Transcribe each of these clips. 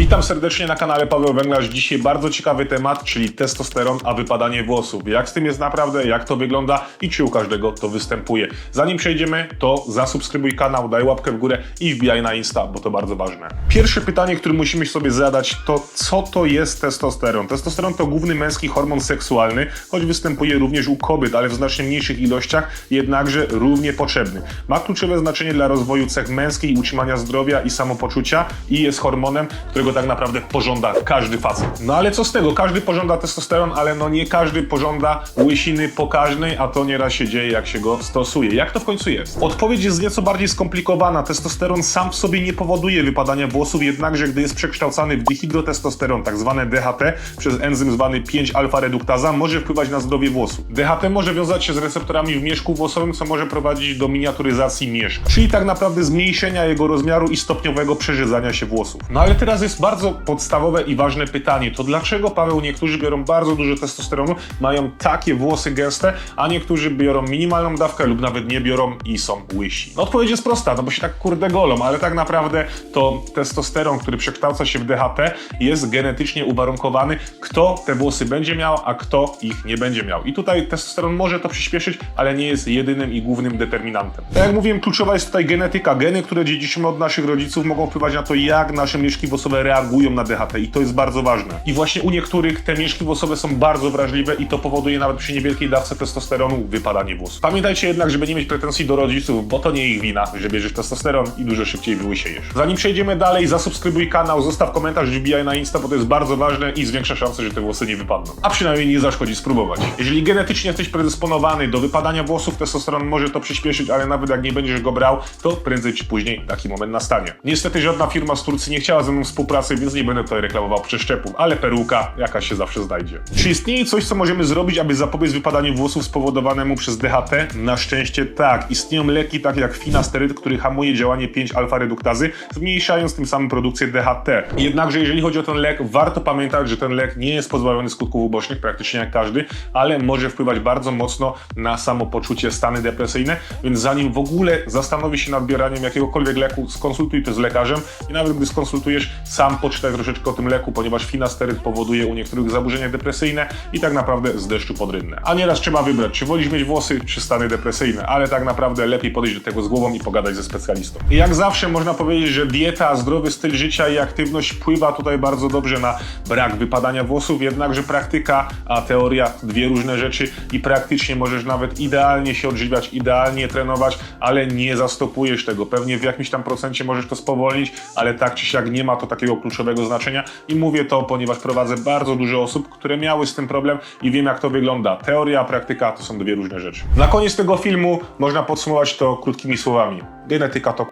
Witam serdecznie na kanale Paweł Węglarz. Dzisiaj bardzo ciekawy temat, czyli testosteron, a wypadanie włosów. Jak z tym jest naprawdę, jak to wygląda i czy u każdego to występuje. Zanim przejdziemy, to zasubskrybuj kanał, daj łapkę w górę i wbijaj na Insta, bo to bardzo ważne. Pierwsze pytanie, które musimy sobie zadać, to co to jest testosteron? Testosteron to główny męski hormon seksualny, choć występuje również u kobiet, ale w znacznie mniejszych ilościach, jednakże równie potrzebny. Ma kluczowe znaczenie dla rozwoju cech męskich, utrzymania zdrowia i samopoczucia i jest hormonem, którego tak naprawdę pożąda każdy facet. No ale co z tego? Każdy pożąda testosteron, ale no nie każdy pożąda łysiny pokaźnej, a to nieraz się dzieje, jak się go stosuje. Jak to w końcu jest? Odpowiedź jest nieco bardziej skomplikowana. Testosteron sam w sobie nie powoduje wypadania włosów, jednakże gdy jest przekształcany w dihydrotestosteron, tak zwane DHT, przez enzym zwany 5-alfa-reduktaza, może wpływać na zdrowie włosów. DHT może wiązać się z receptorami w mieszku włosowym, co może prowadzić do miniaturyzacji mieszka, czyli tak naprawdę zmniejszenia jego rozmiaru i stopniowego przerzedzania się włosów. No ale teraz jest bardzo podstawowe i ważne pytanie, to dlaczego, Paweł, niektórzy biorą bardzo dużo testosteronu, mają takie włosy gęste, a niektórzy biorą minimalną dawkę lub nawet nie biorą i są łysi? No odpowiedź jest prosta, no bo się tak kurde golą, ale tak naprawdę to testosteron, który przekształca się w DHT jest genetycznie uwarunkowany, kto te włosy będzie miał, a kto ich nie będzie miał. I tutaj testosteron może to przyspieszyć, ale nie jest jedynym i głównym determinantem. Tak jak mówiłem, kluczowa jest tutaj genetyka. Geny, które dziedziczymy od naszych rodziców mogą wpływać na to, jak nasze mieszki włosowe reagują na DHT i to jest bardzo ważne. I właśnie u niektórych te mieszki włosowe są bardzo wrażliwe i to powoduje nawet przy niewielkiej dawce testosteronu wypadanie włosów. Pamiętajcie jednak, żeby nie mieć pretensji do rodziców, bo to nie ich wina, że bierzesz testosteron i dużo szybciej wyłysiejesz. Zanim przejdziemy dalej, zasubskrybuj kanał, zostaw komentarz, wbijaj na Insta, bo to jest bardzo ważne i zwiększa szanse, że te włosy nie wypadną. A przynajmniej nie zaszkodzi spróbować. Jeżeli genetycznie jesteś predysponowany do wypadania włosów, testosteron może to przyspieszyć, ale nawet jak nie będziesz go brał, to prędzej czy później taki moment nastanie. Niestety żadna firma z Turcji nie chciała ze mną więc nie będę tutaj reklamował przeszczepów, ale peruka jakaś się zawsze znajdzie. Czy istnieje coś, co możemy zrobić, aby zapobiec wypadaniu włosów spowodowanemu przez DHT? Na szczęście tak. Istnieją leki takie jak finasteryd, który hamuje działanie 5-alfa-reduktazy, zmniejszając tym samym produkcję DHT. Jednakże jeżeli chodzi o ten lek, warto pamiętać, że ten lek nie jest pozbawiony skutków ubocznych, praktycznie jak każdy, ale może wpływać bardzo mocno na samopoczucie, stany depresyjne, więc zanim w ogóle zastanowisz się nad bieraniem jakiegokolwiek leku, skonsultuj to z lekarzem i nawet gdy skonsultujesz, sam poczytaj troszeczkę o tym leku, ponieważ finasteryd powoduje u niektórych zaburzenia depresyjne i tak naprawdę z deszczu pod. A nieraz trzeba wybrać, czy wolisz mieć włosy, czy stany depresyjne, ale tak naprawdę lepiej podejść do tego z głową i pogadać ze specjalistą. I jak zawsze można powiedzieć, że dieta, zdrowy styl życia i aktywność wpływa tutaj bardzo dobrze na brak wypadania włosów, jednakże praktyka, a teoria dwie różne rzeczy i praktycznie możesz nawet idealnie się odżywiać, idealnie trenować, ale nie zastopujesz tego. Pewnie w jakimś tam procencie możesz to spowolnić, ale tak czy siak nie ma to takiego kluczowego znaczenia i mówię to, ponieważ prowadzę bardzo dużo osób, które miały z tym problem i wiem jak to wygląda. Teoria, praktyka to są dwie różne rzeczy. Na koniec tego filmu można podsumować to krótkimi słowami. Genetyka to.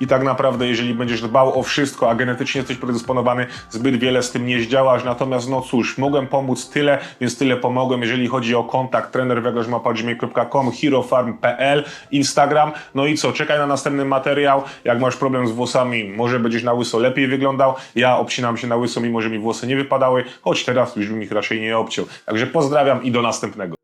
I tak naprawdę jeżeli będziesz dbał o wszystko, a genetycznie jesteś predysponowany, zbyt wiele z tym nie zdziałasz, natomiast no cóż, mogłem pomóc tyle, więc tyle pomogłem, jeżeli chodzi o kontakt. Trenerweglarz.gmail.com, herofarm.pl, Instagram, no i co, czekaj na następny materiał, jak masz problem z włosami, może będziesz na łyso lepiej wyglądał, ja obcinam się na łyso, mimo że mi włosy nie wypadały, choć teraz już bym ich raczej nie obciął. Także pozdrawiam i do następnego.